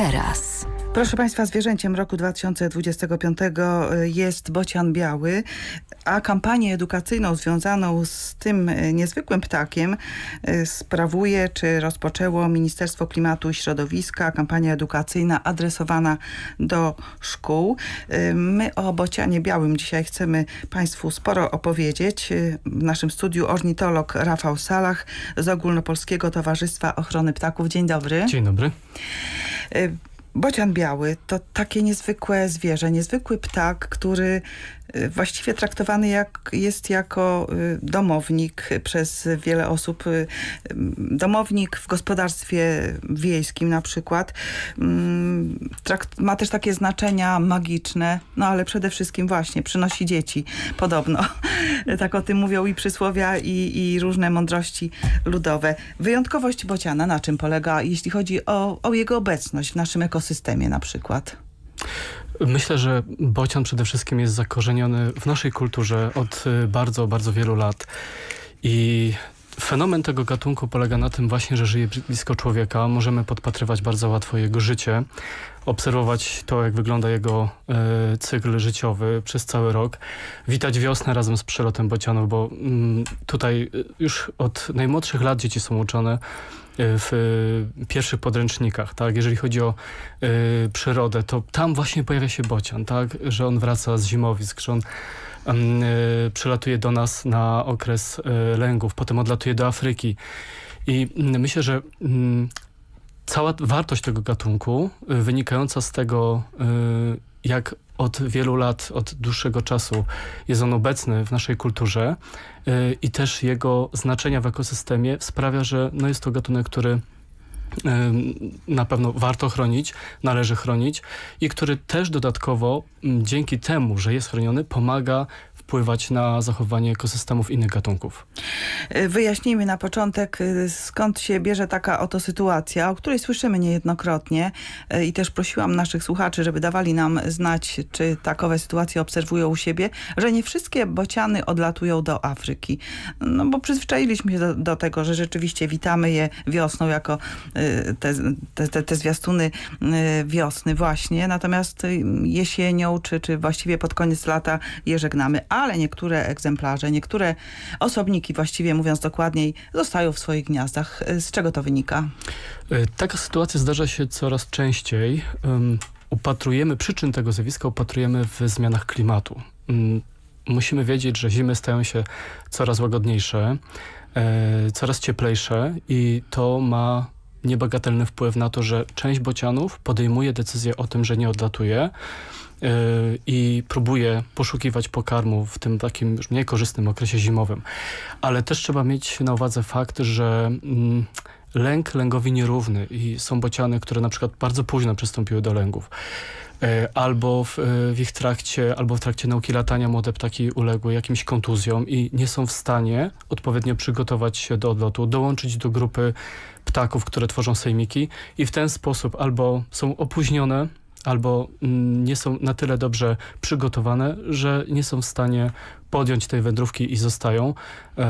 teraz. Proszę Państwa, zwierzęciem roku 2025 jest bocian biały, a kampanię edukacyjną związaną z tym e, niezwykłym ptakiem e, sprawuje czy rozpoczęło Ministerstwo Klimatu i Środowiska. Kampania edukacyjna adresowana do szkół. My o bocianie białym dzisiaj chcemy Państwu sporo opowiedzieć. W naszym studiu ornitolog Rafał Salach z Ogólnopolskiego Towarzystwa Ochrony Ptaków. Dzień dobry. Dzień dobry. Bocian biały to takie niezwykłe zwierzę, niezwykły ptak, który właściwie traktowany jak, jest jako y, domownik przez wiele osób. y, ym, Domownik w gospodarstwie wiejskim na przykład. Mm, Trakt, ma też takie znaczenia magiczne, no ale przede wszystkim właśnie przynosi dzieci, podobno. tak o tym mówią i przysłowia i, i różne mądrości ludowe. Wyjątkowość bociana na czym polega, jeśli chodzi o, o jego obecność w naszym ekosystemie na przykład? Myślę, że bocian przede wszystkim jest zakorzeniony w naszej kulturze od y, bardzo, bardzo wielu lat. I fenomen tego gatunku polega na tym właśnie, że żyje blisko człowieka. Możemy podpatrywać bardzo łatwo jego życie, obserwować to, jak wygląda jego y, cykl życiowy przez cały rok, witać wiosnę razem z przelotem bocianów, bo mm, tutaj y, już od najmłodszych lat dzieci są uczone w y, pierwszych podręcznikach, tak? Jeżeli chodzi o y, przyrodę, to tam właśnie pojawia się bocian, tak? Że on wraca z zimowisk, że on y, przylatuje do nas na okres y, lęgów, potem odlatuje do Afryki. I mm, myślę, że mm, cała wartość tego gatunku y, wynikająca z tego, y, jak od wielu lat, od dłuższego czasu jest on obecny w naszej kulturze y, i też jego znaczenia w ekosystemie sprawia, że no jest to gatunek, który ym, na pewno warto chronić, należy chronić i który też dodatkowo dzięki temu, że jest chroniony, pomaga wpływać na zachowanie ekosystemów innych gatunków. Y, Wyjaśnijmy na początek, y, skąd się bierze taka oto sytuacja, o której słyszymy niejednokrotnie y, i też prosiłam naszych słuchaczy, żeby dawali nam znać, czy takowe sytuacje obserwują u siebie, że nie wszystkie bociany odlatują do Afryki. No bo przyzwyczailiśmy się do, do tego, że rzeczywiście witamy je wiosną jako te, te, te, te zwiastuny wiosny właśnie, natomiast jesienią, czy, czy właściwie pod koniec lata je żegnamy, ale niektóre egzemplarze, niektóre osobniki, właściwie mówiąc dokładniej, zostają w swoich gniazdach. Z czego to wynika? Y, Taka sytuacja zdarza się coraz częściej. Upatrujemy przyczyn tego zjawiska, upatrujemy w zmianach klimatu. Ym, Musimy wiedzieć, że zimy stają się coraz łagodniejsze, e, coraz cieplejsze i to ma niebagatelny wpływ na to, że część bocianów podejmuje decyzję o tym, że nie odlatuje e, i próbuje poszukiwać pokarmu w tym takim już mniej korzystnym okresie zimowym. Ale też trzeba mieć na uwadze fakt, że mm, lęk lęgowi nierówny i są bociany, które na przykład bardzo późno przystąpiły do lęgów. E, Albo w, e, w ich trakcie, albo w trakcie nauki latania młode ptaki uległy jakimś kontuzjom i nie są w stanie odpowiednio przygotować się do odlotu, dołączyć do grupy ptaków, które tworzą sejmiki i w ten sposób albo są opóźnione, albo mm, nie są na tyle dobrze przygotowane, że nie są w stanie podjąć tej wędrówki i zostają e,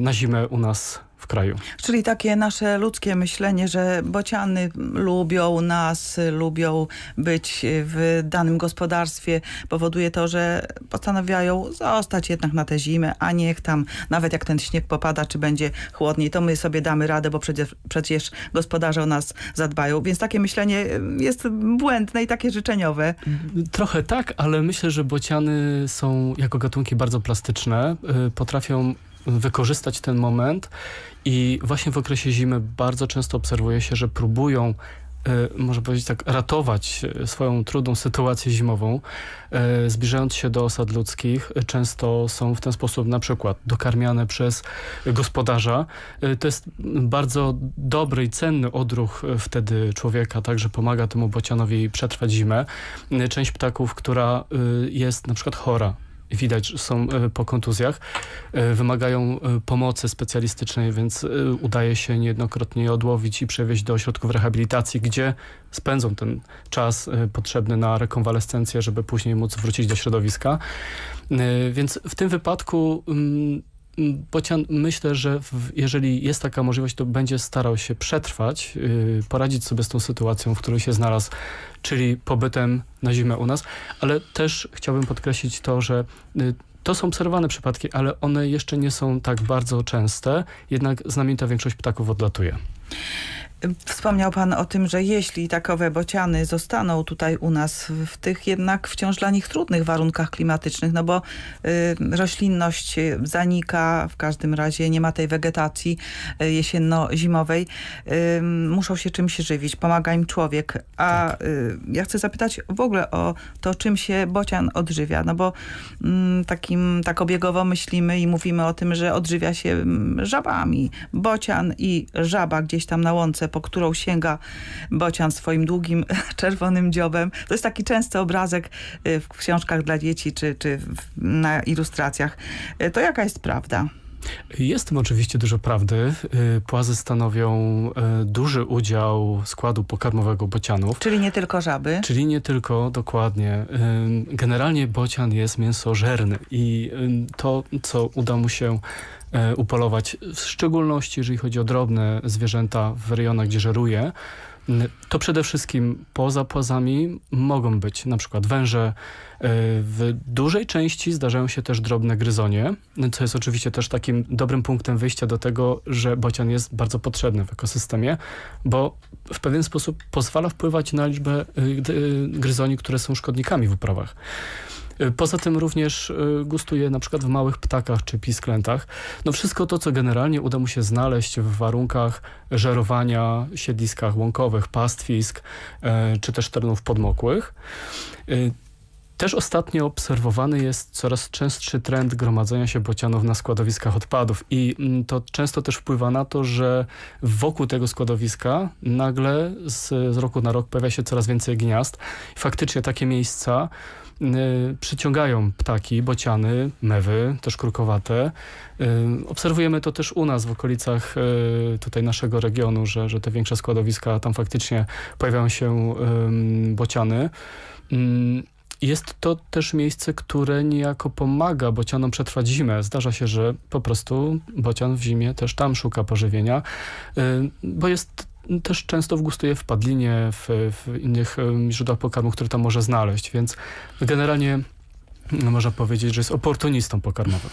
na zimę u nas w kraju. Czyli takie nasze ludzkie myślenie, że bociany lubią nas, lubią być w danym gospodarstwie, powoduje to, że postanawiają zostać jednak na tę zimę, a niech tam, nawet jak ten śnieg popada, czy będzie chłodniej, to my sobie damy radę, bo przecież, przecież gospodarze o nas zadbają. Więc takie myślenie jest błędne i takie życzeniowe. Trochę tak, ale myślę, że bociany są jako gatunki bardzo plastyczne, y, potrafią wykorzystać ten moment i właśnie w okresie zimy bardzo często obserwuje się, że próbują y, można powiedzieć tak, ratować y, swoją trudną sytuację zimową, y, zbliżając się do osad ludzkich. Często są w ten sposób na przykład dokarmiane przez gospodarza. To jest bardzo dobry i cenny odruch wtedy człowieka, także pomaga temu bocianowi przetrwać zimę. Część ptaków, która jest na przykład chora, widać, są y, po kontuzjach, y, wymagają y, pomocy specjalistycznej, więc udaje się niejednokrotnie je odłowić i przewieźć do ośrodków rehabilitacji, gdzie spędzą ten czas potrzebny na rekonwalescencję, żeby później móc wrócić do środowiska. Więc w tym wypadku mm, bocian myślę, że w, jeżeli jest taka możliwość, to będzie starał się przetrwać, yy, poradzić sobie z tą sytuacją, w której się znalazł, czyli pobytem na zimę u nas, ale też chciałbym podkreślić to, że y, to są obserwowane przypadki, ale one jeszcze nie są tak bardzo częste, jednak znamienita większość ptaków odlatuje. Wspomniał Pan o tym, że jeśli takowe bociany zostaną tutaj u nas w, tych jednak wciąż dla nich trudnych warunkach klimatycznych, no bo y, roślinność zanika, w każdym razie nie ma tej wegetacji y, jesienno-zimowej, y, muszą się czymś żywić, pomaga im człowiek. A y, ja chcę zapytać w ogóle o to, czym się bocian odżywia, no bo mm, takim, tak obiegowo myślimy i mówimy o tym, że odżywia się mm, żabami. Bocian i żaba gdzieś tam na łące, po którą sięga bocian swoim długim czerwonym dziobem. To jest taki częsty obrazek y, w książkach dla dzieci czy, czy w, na ilustracjach. Y, To jaka jest prawda? Jest w tym oczywiście dużo prawdy. Y, Płazy stanowią duży udział składu pokarmowego bocianów. Czyli nie tylko żaby. Czyli nie tylko, dokładnie. Generalnie bocian jest mięsożerny i to, co uda mu się upolować, w szczególności jeżeli chodzi o drobne zwierzęta w rejonach, gdzie żeruje, to przede wszystkim poza płazami mogą być na przykład węże. E, W dużej części zdarzają się też drobne gryzonie, co jest oczywiście też takim dobrym punktem wyjścia do tego, że bocian jest bardzo potrzebny w ekosystemie, bo w pewien sposób pozwala wpływać na liczbę y, y, gryzoni, które są szkodnikami w uprawach. Y, Poza tym również y, gustuje na przykład w małych ptakach czy pisklętach. No wszystko to, co generalnie uda mu się znaleźć w warunkach żerowania, siedliskach łąkowych, pastwisk, e, czy też terenów podmokłych. Y, Też ostatnio obserwowany jest coraz częstszy trend gromadzenia się bocianów na składowiskach odpadów i mm, to często też wpływa na to, że wokół tego składowiska nagle z, z roku na rok pojawia się coraz więcej gniazd. Faktycznie takie miejsca przyciągają ptaki, bociany, mewy, też krukowate. Y, obserwujemy to też u nas w okolicach y, tutaj naszego regionu, że, że te większe składowiska, tam faktycznie pojawiają się bociany. Ym, jest to też miejsce, które niejako pomaga bocianom przetrwać zimę. Zdarza się, że po prostu bocian w zimie też tam szuka pożywienia, y, bo jest też często wgustuje w padlinie, w, w innych źródłach pokarmu, które tam może znaleźć, więc generalnie no, można powiedzieć, że jest oportunistą pokarmowym.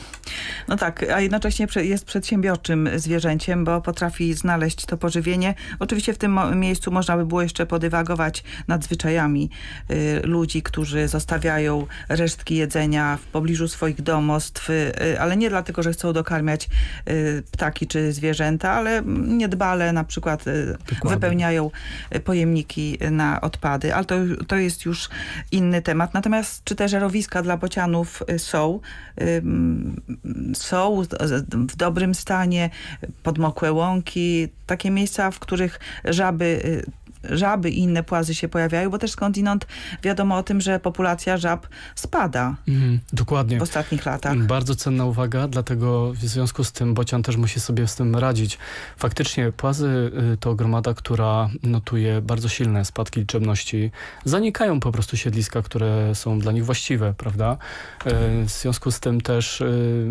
No tak, a jednocześnie jest przedsiębiorczym zwierzęciem, bo potrafi znaleźć to pożywienie. Oczywiście w tym miejscu można by było jeszcze podywagować nad zwyczajami y, ludzi, którzy zostawiają resztki jedzenia w pobliżu swoich domostw, y, ale nie dlatego, że chcą dokarmiać y, ptaki czy zwierzęta, ale niedbale na przykład y, Dokładnie. wypełniają pojemniki na odpady, ale to, to jest już inny temat. Natomiast czy te żerowiska dla bocianów y, są? Są w dobrym stanie, podmokłe łąki, takie miejsca, w których żaby, y, żaby i inne płazy się pojawiają, bo też skądinąd wiadomo o tym, że populacja żab spada Mhm, dokładnie. w ostatnich latach. Bardzo cenna uwaga, dlatego w związku z tym bocian też musi sobie z tym radzić. Faktycznie płazy y, to gromada, która notuje bardzo silne spadki liczebności. Zanikają po prostu siedliska, które są dla nich właściwe, prawda? Y, W związku z tym też y,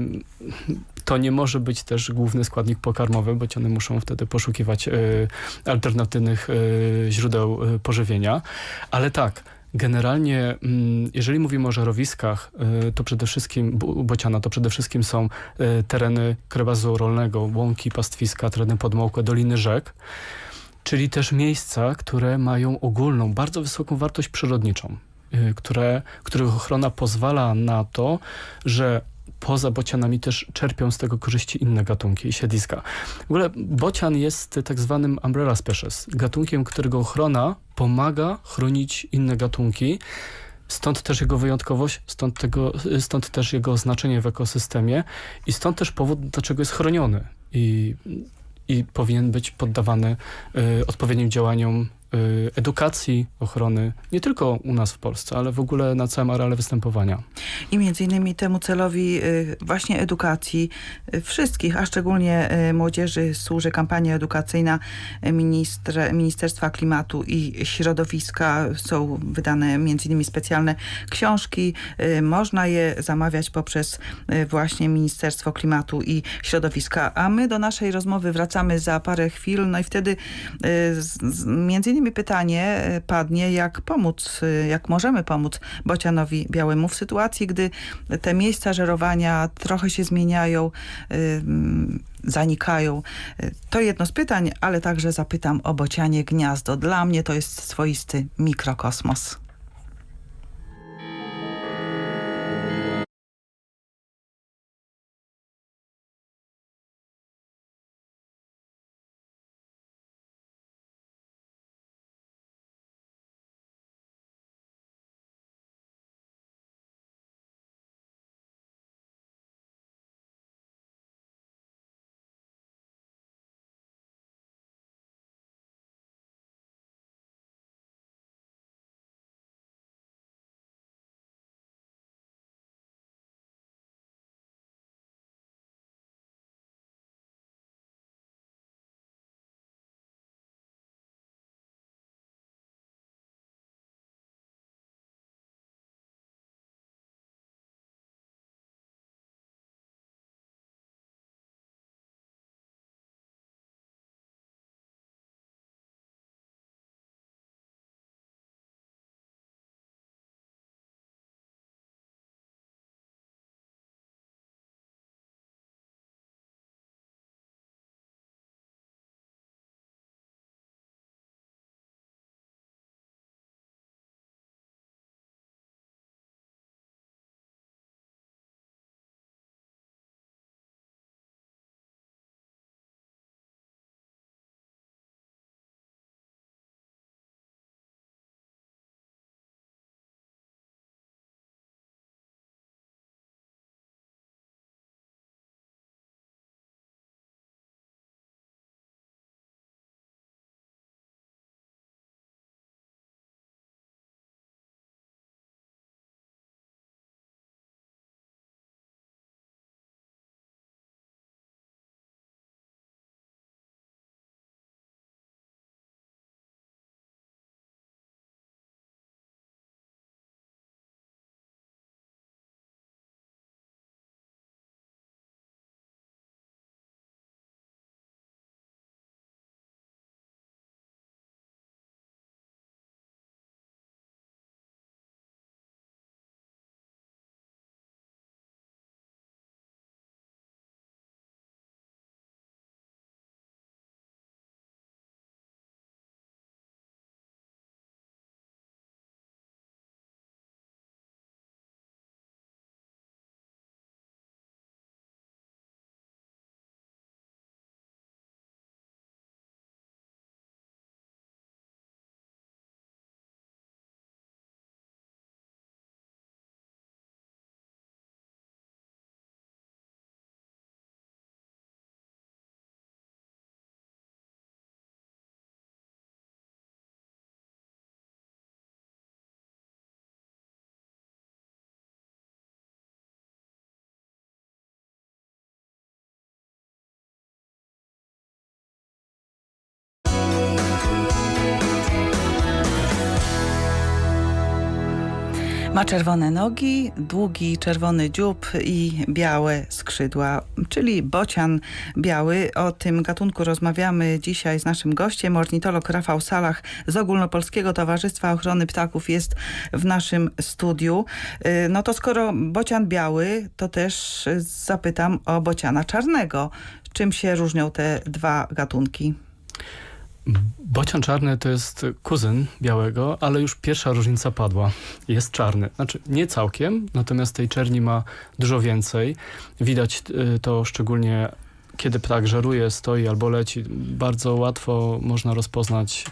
to nie może być też główny składnik pokarmowy, bociany muszą wtedy poszukiwać alternatywnych źródeł y, pożywienia. Ale tak, Generalnie, mm, jeżeli mówimy o żerowiskach, y, to przede wszystkim, bociana, to przede wszystkim są y, tereny krajobrazu rolnego, łąki, pastwiska, tereny podmokłe, doliny rzek, czyli też miejsca, które mają ogólną, bardzo wysoką wartość przyrodniczą, które, których ochrona pozwala na to, że poza bocianami też czerpią z tego korzyści inne gatunki i siedliska. W ogóle bocian jest tak zwanym umbrella species, gatunkiem, którego ochrona pomaga chronić inne gatunki. Stąd też jego wyjątkowość, stąd, tego, stąd też jego znaczenie w ekosystemie i stąd też powód, dlaczego jest chroniony i, i powinien być poddawany y, odpowiednim działaniom edukacji, ochrony, nie tylko u nas w Polsce, ale w ogóle na całym areale występowania. I między innymi temu celowi y, właśnie edukacji y, wszystkich, a szczególnie y, młodzieży służy kampania edukacyjna y, ministr, Ministerstwa Klimatu i Środowiska. Są wydane między innymi specjalne książki. Y, Można je zamawiać poprzez y, właśnie Ministerstwo Klimatu i Środowiska. A my do naszej rozmowy wracamy za parę chwil, no i wtedy y, między innymi pytanie y, padnie, jak pomóc, y, jak możemy pomóc Bocianowi Białemu w sytuacji, gdy te miejsca żerowania trochę się zmieniają, mm, zanikają. To jedno z pytań, ale także zapytam o Bocianie Gniazdo. Dla mnie to jest swoisty mikrokosmos. Ma czerwone nogi, długi czerwony dziób i białe skrzydła, czyli bocian biały. O tym gatunku rozmawiamy dzisiaj z naszym gościem. Ornitolog Rafał Salach z Ogólnopolskiego Towarzystwa Ochrony Ptaków jest w naszym studiu. Y, No to skoro bocian biały, to też zapytam o bociana czarnego. Czym się różnią te dwa gatunki? Bocian czarny to jest kuzyn białego, ale już pierwsza różnica padła. Jest czarny. Znaczy nie całkiem, natomiast tej czerni ma dużo więcej. Widać y, to szczególnie kiedy ptak żeruje, stoi albo leci. Bardzo łatwo można rozpoznać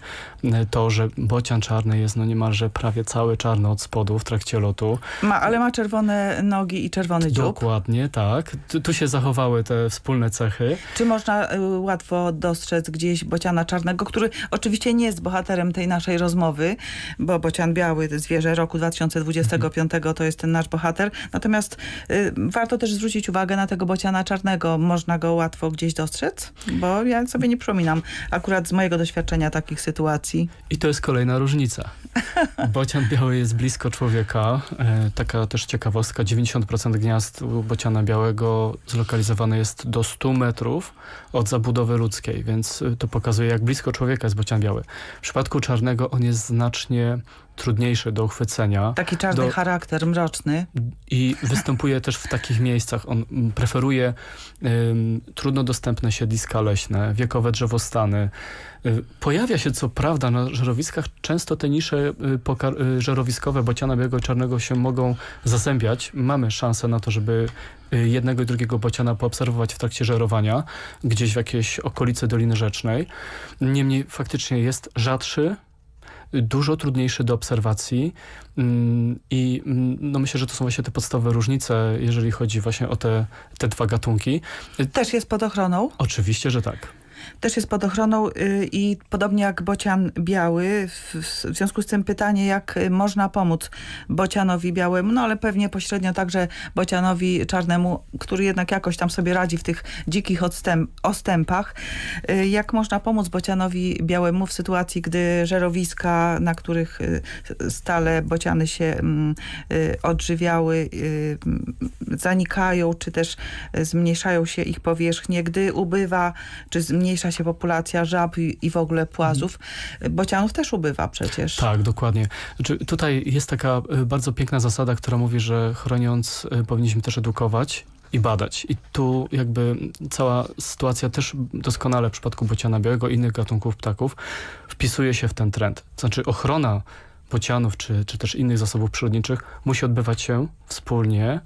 to, że bocian czarny jest no niemalże prawie cały czarny od spodu w trakcie lotu. Ma, ale ma czerwone nogi i czerwony dziób. Dokładnie, tak. Tu, tu się zachowały te wspólne cechy. Czy można y, łatwo dostrzec gdzieś bociana czarnego, który oczywiście nie jest bohaterem tej naszej rozmowy, bo bocian biały, zwierzę roku 2025 to jest ten nasz bohater. Natomiast y, warto też zwrócić uwagę na tego bociana czarnego. Można go łatwo gdzieś dostrzec? Bo ja sobie nie przypominam akurat z mojego doświadczenia takich sytuacji. I to jest kolejna różnica. Bocian biały jest blisko człowieka. E, taka też ciekawostka, 90% gniazd bociana białego zlokalizowane jest do 100 metrów od zabudowy ludzkiej, więc y, to pokazuje, jak blisko człowieka jest bocian biały. W przypadku czarnego on jest znacznie trudniejszy do uchwycenia Taki czarny Do- charakter, mroczny. i występuje też w takich miejscach. On mm, preferuje ym, trudno dostępne siedliska leśne, wiekowe drzewostany. Y, Pojawia się co prawda na żerowiskach często te nisze y, y, żerowiskowe bociana białego czarnego się mogą zazębiać. Mamy szansę na to, żeby jednego i drugiego bociana poobserwować w trakcie żerowania, gdzieś w jakiejś okolicy Doliny Rzecznej. Niemniej faktycznie jest rzadszy, dużo trudniejszy do obserwacji mm, i mm, no myślę, że to są właśnie te podstawowe różnice, jeżeli chodzi właśnie o te, te dwa gatunki. Też jest pod ochroną. Oczywiście, że tak. Też jest pod ochroną y, i podobnie jak bocian biały, w, związku z tym pytanie, jak można pomóc bocianowi białemu, no ale pewnie pośrednio także bocianowi czarnemu, który jednak jakoś tam sobie radzi w tych dzikich odstęp, ostępach. Y, Jak można pomóc bocianowi białemu w sytuacji, gdy żerowiska, na których y, stale bociany się mm, odżywiały, zanikają, czy też zmniejszają się ich powierzchnie, gdy ubywa, czy zmniejsza się populacja żab i, w ogóle płazów. Bocianów też ubywa przecież. Tak, dokładnie. Znaczy, tutaj jest taka y, bardzo piękna zasada, która mówi, że chroniąc y, powinniśmy też edukować i badać. I tu jakby cała sytuacja też doskonale w przypadku bociana białego i innych gatunków ptaków wpisuje się w ten trend. Znaczy ochrona bocianów czy, czy też innych zasobów przyrodniczych musi odbywać się wspólnie,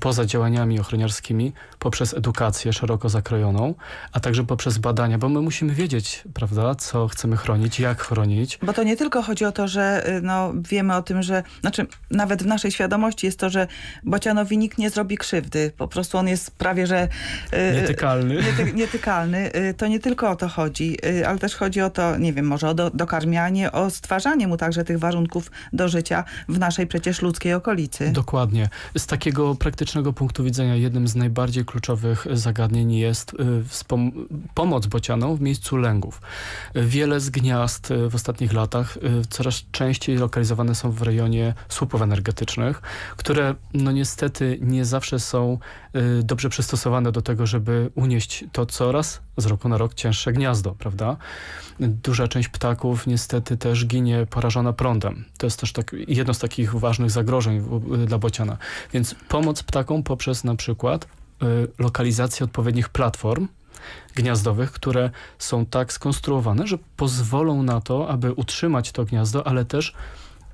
poza działaniami ochroniarskimi, poprzez edukację szeroko zakrojoną, a także poprzez badania, bo my musimy wiedzieć, prawda, co chcemy chronić, jak chronić. Bo to nie tylko chodzi o to, że y, no, wiemy o tym, że znaczy nawet w naszej świadomości jest to, że bocianowi nikt nie zrobi krzywdy. Po prostu on jest prawie, że y, Nietykalny. Niety, nietykalny. Y, To nie tylko o to chodzi, y, ale też chodzi o to, nie wiem, może o do, dokarmianie, o stwarzanie mu także tych warunków do życia w naszej przecież ludzkiej okolicy. Dokładnie. Z takiego praktycznego punktu widzenia jednym z najbardziej kluczowych zagadnień jest y, pomoc bocianom w miejscu lęgów. Wiele z gniazd y, w ostatnich latach y, coraz częściej lokalizowane są w rejonie słupów energetycznych, które no niestety nie zawsze są dobrze przystosowane do tego, żeby unieść to coraz z roku na rok cięższe gniazdo, prawda? Duża część ptaków niestety też ginie porażona prądem. To jest też tak, jedno z takich ważnych zagrożeń w- dla bociana. Więc pomoc ptakom poprzez na przykład y, lokalizację odpowiednich platform gniazdowych, które są tak skonstruowane, że pozwolą na to, aby utrzymać to gniazdo, ale też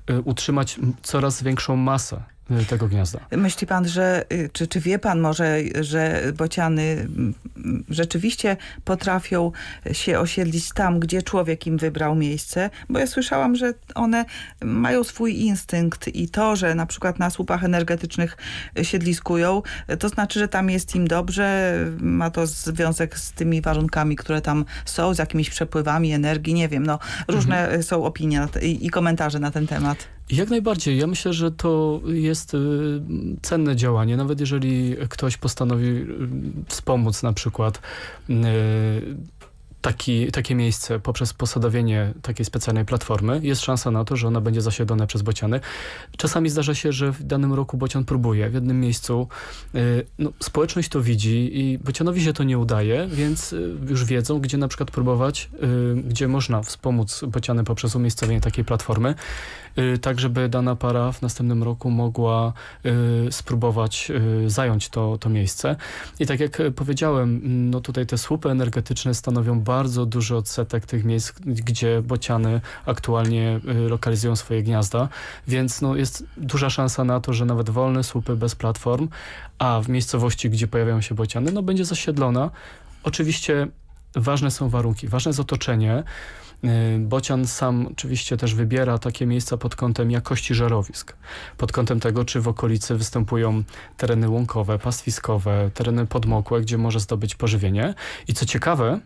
y, utrzymać coraz większą masę y, tego gniazda. Myśli pan, że, y, czy, czy wie pan może, że bociany mm, rzeczywiście potrafią się osiedlić tam, gdzie człowiek im wybrał miejsce? Bo ja słyszałam, że one mają swój instynkt i to, że na przykład na słupach energetycznych siedliskują, to znaczy, że tam jest im dobrze, ma to związek z tymi warunkami, które tam są, z jakimiś przepływami energii, nie wiem, no różne są opinie i komentarze na ten temat. Jak najbardziej. Ja myślę, że to jest y, cenne działanie. Nawet jeżeli ktoś postanowi y, wspomóc na przykład y, taki, takie miejsce poprzez posadowienie takiej specjalnej platformy, jest szansa na to, że ona będzie zasiedlona przez bociany. Czasami zdarza się, że w danym roku bocian próbuje w jednym miejscu. y, No, społeczność to widzi i bocianowi się to nie udaje, więc y, już wiedzą, gdzie na przykład próbować, y, gdzie można wspomóc bociany poprzez umiejscowienie takiej platformy tak żeby dana para w następnym roku mogła spróbować zająć to, to miejsce. I tak jak powiedziałem, no tutaj te słupy energetyczne stanowią bardzo duży odsetek tych miejsc, gdzie bociany aktualnie y, lokalizują swoje gniazda, więc no jest duża szansa na to, że nawet wolne słupy bez platform, a w miejscowości, gdzie pojawiają się bociany, no będzie zasiedlona. Oczywiście ważne są warunki, ważne jest otoczenie, Y, Bocian sam oczywiście też wybiera takie miejsca pod kątem jakości żerowisk, pod kątem tego, czy w okolicy występują tereny łąkowe, pastwiskowe, tereny podmokłe, gdzie może zdobyć pożywienie. I co ciekawe,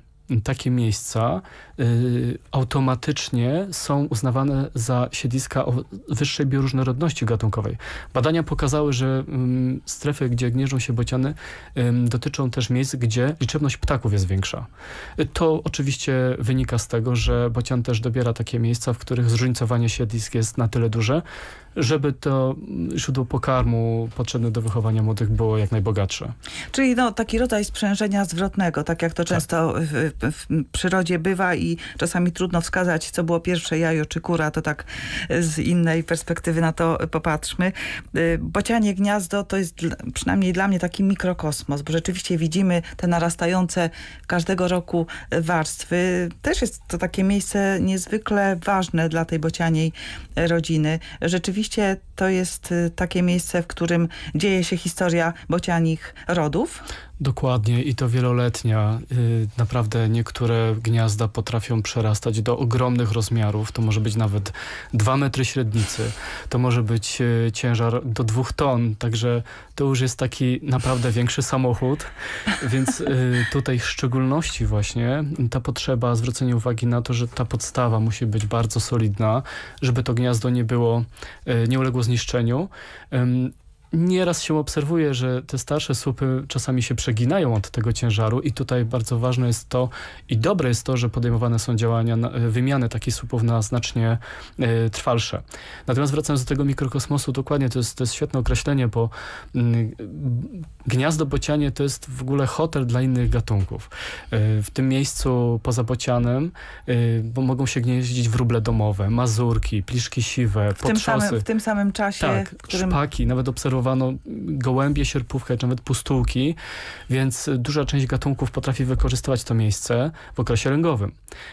takie miejsca y, automatycznie są uznawane za siedliska o wyższej bioróżnorodności gatunkowej. Badania pokazały, że ym, strefy, gdzie gnieżdżą się bociany, ym, dotyczą też miejsc, gdzie liczebność ptaków jest większa. Y, To oczywiście wynika z tego, że bocian też dobiera takie miejsca, w których zróżnicowanie siedlisk jest na tyle duże, żeby to mm, źródło pokarmu potrzebne do wychowania młodych było jak najbogatsze. Czyli no, taki rodzaj sprzężenia zwrotnego, tak jak to często w, przyrodzie bywa i czasami trudno wskazać, co było pierwsze, jajo czy kura, to tak z innej perspektywy na to popatrzmy. Y, Bocianie gniazdo to jest przynajmniej dla mnie taki mikrokosmos, bo rzeczywiście widzimy te narastające każdego roku warstwy. Też jest to takie miejsce niezwykle ważne dla tej bocianiej rodziny. Rzeczywiście to jest y, takie miejsce, w którym dzieje się historia bocianich rodów. Dokładnie i to wieloletnia. Y, Naprawdę niektóre gniazda potrafią przerastać do ogromnych rozmiarów. To może być nawet 2 metry średnicy. To może być y, ciężar do dwóch ton. Także to już jest taki naprawdę większy samochód. Więc y, tutaj w szczególności właśnie ta potrzeba zwrócenia uwagi na to, że ta podstawa musi być bardzo solidna, żeby to gniazdo nie było, y, nie uległo zniszczeniu. Nieraz się obserwuje, że te starsze słupy czasami się przeginają od tego ciężaru i tutaj bardzo ważne jest to i dobre jest to, że podejmowane są działania na, wymiany takich słupów na znacznie e, trwalsze. Natomiast wracając do tego mikrokosmosu, dokładnie to jest, to jest świetne określenie, bo mm, gniazdo bocianie to jest w ogóle hotel dla innych gatunków. E, w tym miejscu poza bocianem e, bo mogą się gnieździć wróble domowe, mazurki, pliszki siwe, W tym, potrzosy. samym, w tym samym czasie, Tak, w którym szpaki, nawet obserwowano gołębie, sierpówkę, czy nawet pustułki, więc duża część gatunków potrafi wykorzystywać to miejsce w okresie ręgowym.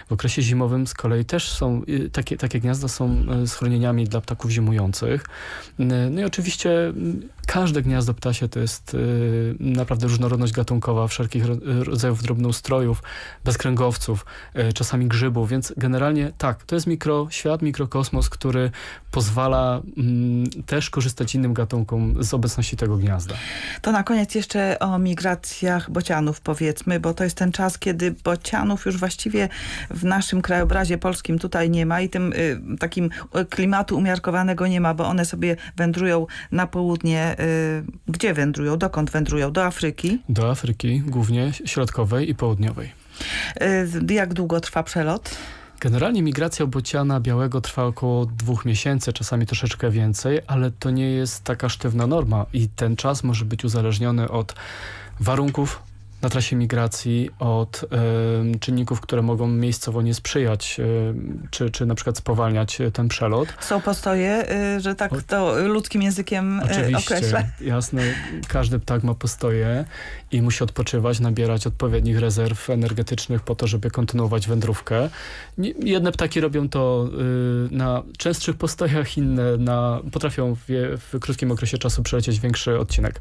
W okresie zimowym z kolei też są, y, takie, takie gniazda są y, schronieniami dla ptaków zimujących. Y, No i oczywiście każde gniazdo ptasie to jest y, naprawdę różnorodność gatunkowa wszelkich ro- rodzajów drobnoustrojów, bezkręgowców, y, czasami grzybów, więc generalnie tak, to jest mikroświat, mikrokosmos, który pozwala mm, też korzystać innym gatunkom z obecności tego gniazda. To na koniec jeszcze o migracjach bocianów powiedzmy, bo to jest ten czas, kiedy bocianów już właściwie w naszym krajobrazie polskim tutaj nie ma i tym y, takim y, klimatu umiarkowanego nie ma, bo one sobie wędrują na południe. Y, gdzie wędrują? Dokąd wędrują? Do Afryki. Do Afryki, głównie środkowej i południowej. Y, jak długo trwa przelot? Generalnie migracja bociana białego trwa około dwóch miesięcy, czasami troszeczkę więcej, ale to nie jest taka sztywna norma i ten czas może być uzależniony od warunków na trasie migracji, od czynników, które mogą miejscowo nie sprzyjać, czy, czy na przykład spowalniać e, ten przelot. Są postoje, y, że tak to ludzkim językiem y, Oczywiście, określę. jasne, każdy ptak ma postoje i musi odpoczywać, nabierać odpowiednich rezerw energetycznych po to, żeby kontynuować wędrówkę. Jedne ptaki robią to y, na częstszych postojach, inne na, potrafią w, w krótkim okresie czasu przelecieć większy odcinek.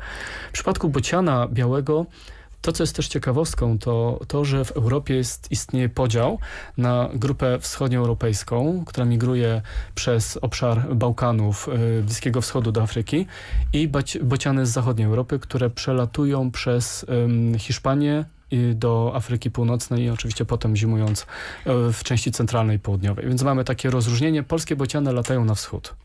W przypadku bociana białego to, co jest też ciekawostką, to to, że w Europie jest, istnieje podział na grupę wschodnioeuropejską, która migruje przez obszar Bałkanów, y, Bliskiego Wschodu do Afryki i bociany z zachodniej Europy, które przelatują przez Hiszpanię do Afryki Północnej i oczywiście potem zimując y, w części centralnej i południowej. Więc mamy takie rozróżnienie. Polskie bociany latają na wschód.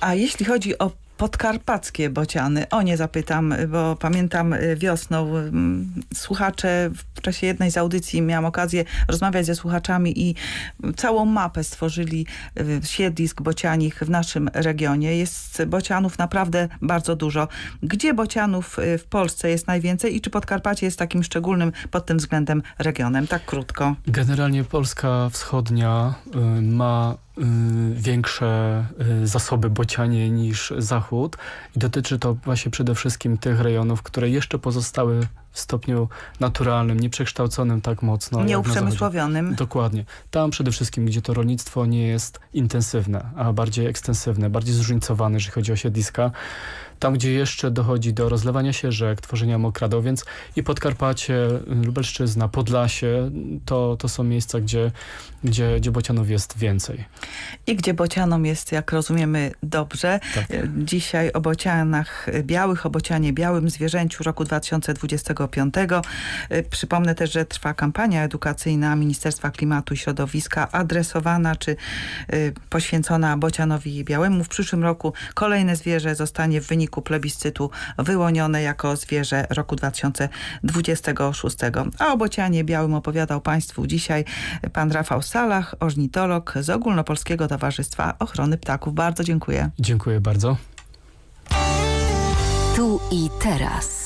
A jeśli chodzi o podkarpackie bociany, o nie zapytam, bo pamiętam y, wiosną mm, słuchacze w czasie jednej z audycji miałam okazję rozmawiać ze słuchaczami i całą mapę stworzyli y, siedlisk bocianich w naszym regionie. Jest bocianów naprawdę bardzo dużo. Gdzie bocianów y, w Polsce jest najwięcej i czy Podkarpacie jest takim szczególnym pod tym względem regionem? Tak krótko. Generalnie Polska Wschodnia y, ma y, większe y, zasoby bocianie niż Zachód i dotyczy to właśnie przede wszystkim tych rejonów, które jeszcze pozostały w stopniu naturalnym, nieprzekształconym tak mocno. Nieuprzemysłowionym. Dokładnie. Tam przede wszystkim, gdzie to rolnictwo nie jest intensywne, a bardziej ekstensywne, bardziej zróżnicowane, jeżeli chodzi o siedliska, tam gdzie jeszcze dochodzi do rozlewania się rzek, tworzenia mokradeł, więc i Podkarpacie, Lubelszczyzna, Podlasie, to, to są miejsca, gdzie, gdzie, gdzie bocianów jest więcej. I gdzie bocianom jest, jak rozumiemy, dobrze. Tak. Dzisiaj o bocianach białych, o bocianie białym zwierzęciu roku 2025. E, Przypomnę też, że trwa kampania edukacyjna Ministerstwa Klimatu i Środowiska adresowana czy e, poświęcona bocianowi białemu. W przyszłym roku kolejne zwierzę zostanie w wyniku plebiscytu wyłonione jako zwierzę roku 2026. A o bocianie białym opowiadał Państwu dzisiaj pan Rafał Salach, ornitolog z Ogólnopolskiego Towarzystwa Ochrony Ptaków. Bardzo dziękuję. Dziękuję bardzo. Tu i teraz.